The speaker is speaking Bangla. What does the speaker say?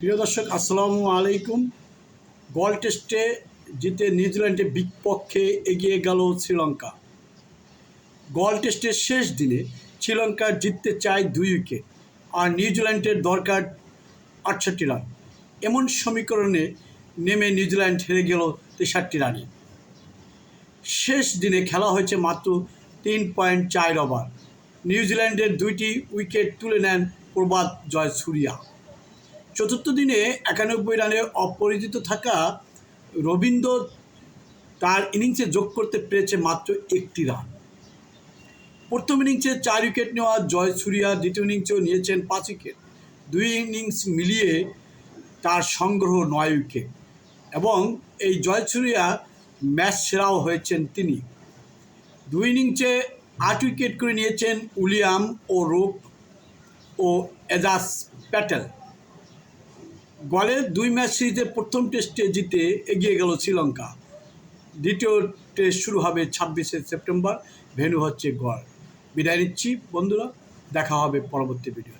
প্রিয় দর্শক, আসসালামু আলাইকুম। বল টেস্টে জিতে নিউজিল্যান্ডের বিপক্ষে এগিয়ে গেল শ্রীলঙ্কা। গল টেস্টের শেষ দিনে শ্রীলঙ্কা জিততে চায় দুই উইকেট আর নিউজিল্যান্ডের দরকার আটষট্টি রান এমন সমীকরণে নেমে নিউজিল্যান্ড হেরে গেল তেষট্টি রানে শেষ দিনে খেলা হয়েছে মাত্র তিন পয়েন্ট চার ওভার নিউজিল্যান্ডের দুইটি উইকেট তুলে নেন প্রবাদ জয়সূরিয়া। চতুর্থ দিনে একানব্বই রানে অপরাজিত থাকা রবীন্দ্র তার ইনিংসে যোগ করতে পেরেছে মাত্র একটি রান। প্রথম ইনিংসে চার উইকেট নেওয়া জয়সূরিয়া দ্বিতীয় ইনিংসেও নিয়েছেন পাঁচ উইকেট। দুই ইনিংস মিলিয়ে তার সংগ্রহ নয় উইকেট এবং এই জয়সূরিয়া ম্যাচ সেরাও হয়েছেন তিনি। দুই ইনিংসে আট উইকেট করে নিয়েছেন উলিয়াম ও রূপ ও এজাস প্যাটেল। গলের দুই ম্যাচ সিরিজে প্রথম টেস্টে জিতে এগিয়ে গেল শ্রীলঙ্কা। দ্বিতীয় টেস্ট শুরু হবে ছাব্বিশে সেপ্টেম্বর ভেনু হচ্ছে গড় বিদায় নিচ্ছি, বন্ধুরা, দেখা হবে পরবর্তী ভিডিও